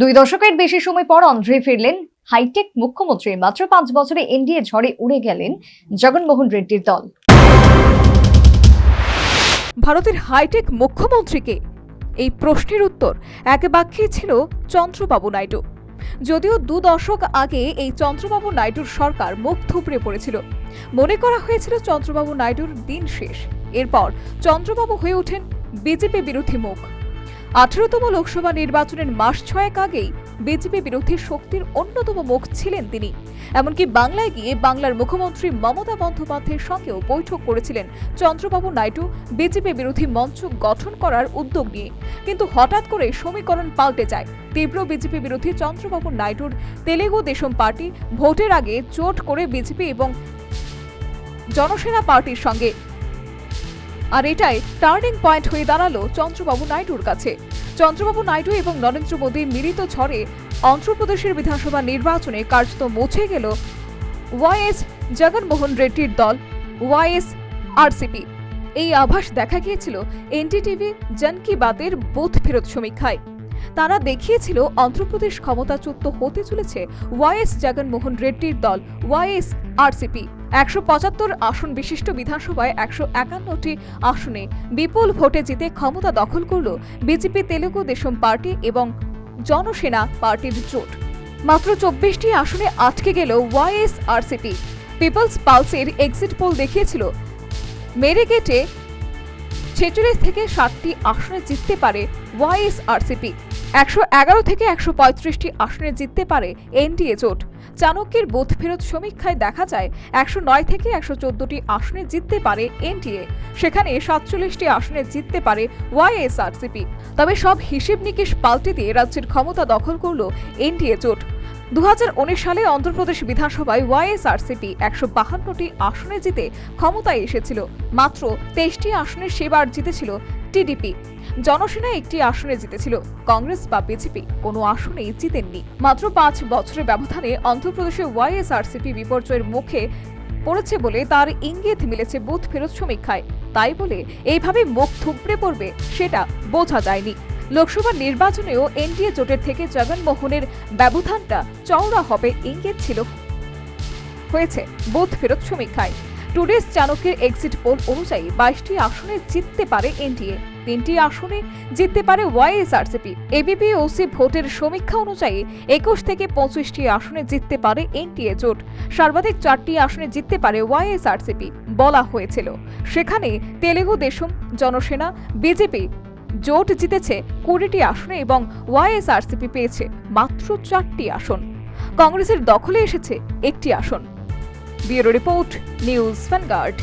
দুই দশকের বেশি সময় পর অন্ধ্রে ফিরলেন হাইটেক মুখ্যমন্ত্রী। মাত্র পাঁচ বছরে এনডিএ ঝড়ে উড়ে গেলেন জগনমোহন রেড্ডির দল। ভারতের হাইটেক মুখ্যমন্ত্রীকে এই প্রশ্নের উত্তর এক বাক্যে ছিল চন্দ্রবাবু নাইডু। যদিও দু দশক আগে এই চন্দ্রবাবু নাইডুর সরকার মুখ থুবড়ে পড়েছিল। মনে করা হয়েছিল চন্দ্রবাবু নাইডুর দিন শেষ। এরপর চন্দ্রবাবু হয়ে ওঠেন বিজেপি বিরোধী মুখ। আঠেরোতম লোকসভা নির্বাচনের মাস ছয়েক আগেই বিজেপি বিরোধী শক্তির অন্যতম মুখ ছিলেন তিনি। এমনকি বাংলায় গিয়ে বাংলার মুখ্যমন্ত্রী মমতা বন্দ্যোপাধ্যায়ের সঙ্গেও বৈঠক করেছিলেন চন্দ্রবাবু নাইডু, বিজেপি বিরোধী মঞ্চ গঠন করার উদ্যোগ নিয়ে। কিন্তু হঠাৎ করে সমীকরণ পাল্টে যায়। তীব্র বিজেপি বিরোধী চন্দ্রবাবু নাইডুর তেলেগু দেশম পার্টি ভোটের আগে জোট করে বিজেপি এবং জনসেনা পার্টির সঙ্গে আর এটাই টার্নিং পয়েন্ট হয়ে দাঁড়াল চন্দ্রবাবু নাইডুর কাছে। চন্দ্রবাবু নাইডু এবং নরেন্দ্র মোদীর মিলিত ঝড়ে অন্ধ্রপ্রদেশের বিধানসভা নির্বাচনে কার্যত মুছে গেল ওয়াইএস জগনমোহন রেড্ডির দল ওয়াইএস আরসিপি এই আভাস দেখা গিয়েছিল এনটিটিভি জন কি বাতের বুথ ফেরত সমীক্ষায়। তারা দেখিয়েছিল অন্ধ্রপ্রদেশ ক্ষমতাচ্যুত হতে চলেছে ওয়াইএস জগনমোহন রেড্ডির দল ওয়াইএস আরসিপি একশো পঁচাত্তর আসন বিশিষ্ট বিধানসভায় একশো একান্নটি আসনে বিপুল ভোটে জিতে ক্ষমতা দখল করল বিজেপি, তেলুগু দেশম পার্টি এবং জনসেনা পার্টির জোট। মাত্র চব্বিশটি আসনে আটকে গেল ওয়াইএসআরসিপি পিপলস পালসের এক্সিট পোল দেখিয়েছিল। মেরেগেটে ছেচল্লিশ থেকে সাতটি আসনে জিততে পারে ওয়াইএসআরসিপি একশো এগারো থেকে একশো পঁয়ত্রিশটি আসনে জিততে পারে এনডিএ জোট। চাণক্যের বুথ ফেরত সমীক্ষায় দেখা যায়, একশো নয় থেকে একশো চোদ্দটি আসনে জিততে পারে এনডিএ সেখানে সাতচল্লিশটি আসনে জিততে পারে ওয়াইএসআরসিপি তবে সব হিসেব নিকেশ পাল্টে দিয়ে রাজ্যের ক্ষমতা দখল করল এনডিএ জোট। দু হাজার উনিশ সালে অন্ধ্রপ্রদেশ বিধানসভায় ওয়াইএসআরসিপি একশো বাহান্নটি আসনে জিতে ক্ষমতায় এসেছিল। মাত্র তেইশটি আসনে সেবার জিতেছিল টিডিপি জনসেনা একটি আসনে জিতেছিল কংগ্রেস বা বিজেপি। কোনো আসনেই জিতেননি। মাত্র পাঁচ বছরের ব্যবধানে অন্ধ্রপ্রদেশে ওয়াইএসআরসিপি বিপর্যয়ের মুখে পড়েছে বলে তার ইঙ্গিত মিলেছে বুথ ফেরত সমীক্ষায়। তাই বলে এইভাবে মুখ থুবড়ে পড়বে সেটা বোঝা যায়নি। লোকসভা নির্বাচনেও এনডিএ জোটের থেকে জগনমোহনের ব্যবধানটা চওড়া হবে ইঙ্গিত ছিল হয়েছে বুথ ফেরত সমীক্ষায়। টুডেস চাণক্যের এক্সিট পোল অনুযায়ী বাইশটি আসনে জিততে পারে এনডিএ। তিনটি আসনে জিততে পারে ওয়াইএসআরসিপি এবিপি ওসি ভোটের সমীক্ষা অনুযায়ী একুশ থেকে পঁচিশটি আসনে জিততে পারে এনটিএ জোট। সর্বাধিক চারটি আসনে জিততে পারে ওয়াইএসআরসিপি বলা হয়েছিল। সেখানে তেলেগু দেশম, জনসেনা, বিজেপি জোট জিতেছে কুড়িটি আসনে এবং ওয়াইএসআরসিপি পেয়েছে মাত্র চারটি আসন। কংগ্রেসের দখলে এসেছে একটি আসন। Bureau report, news Vanguard.